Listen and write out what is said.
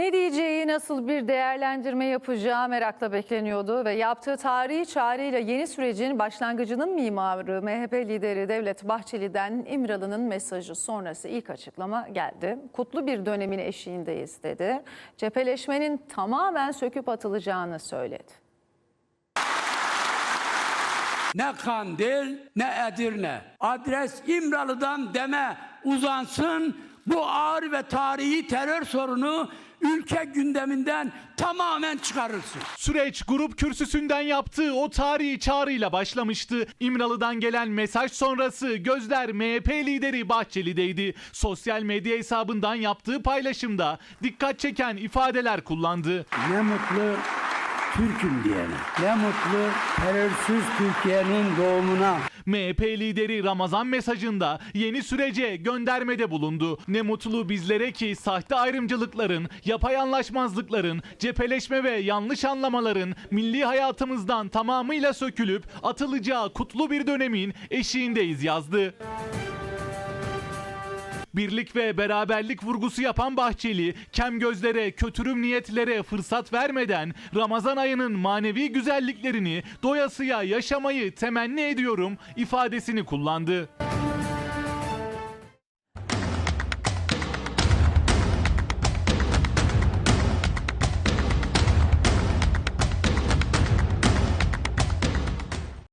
Ne diyeceği, nasıl bir değerlendirme yapacağı merakla bekleniyordu ve yaptığı tarihi çağrıyla yeni sürecin başlangıcının mimarı MHP lideri Devlet Bahçeli'den İmralı'nın mesajı sonrası ilk açıklama geldi. Kutlu bir dönemin eşiğindeyiz dedi. Cepheleşmenin tamamen söküp atılacağını söyledi. Ne Kandil ne Edirne. Adres İmralı'dan deme uzansın. Bu ağır ve tarihi terör sorunu ülke gündeminden tamamen çıkarılsın. Süreç grup kürsüsünden yaptığı o tarihi çağrıyla başlamıştı. İmralı'dan gelen mesaj sonrası gözler MHP lideri Bahçeli'deydi. Sosyal medya hesabından yaptığı paylaşımda dikkat çeken ifadeler kullandı. Ne mutlu Türk'üm diyene. Ne mutlu terörsüz Türkiye'nin doğumuna. MHP lideri Ramazan mesajında yeni sürece göndermede bulundu. Ne mutlu bizlere ki sahte ayrımcılıkların, yapay anlaşmazlıkların, cepheleşme ve yanlış anlamaların milli hayatımızdan tamamıyla sökülüp atılacağı kutlu bir dönemin eşiğindeyiz yazdı. Birlik ve beraberlik vurgusu yapan Bahçeli, kem gözlere, kötürüm niyetlere fırsat vermeden Ramazan ayının manevi güzelliklerini doyasıya yaşamayı temenni ediyorum ifadesini kullandı.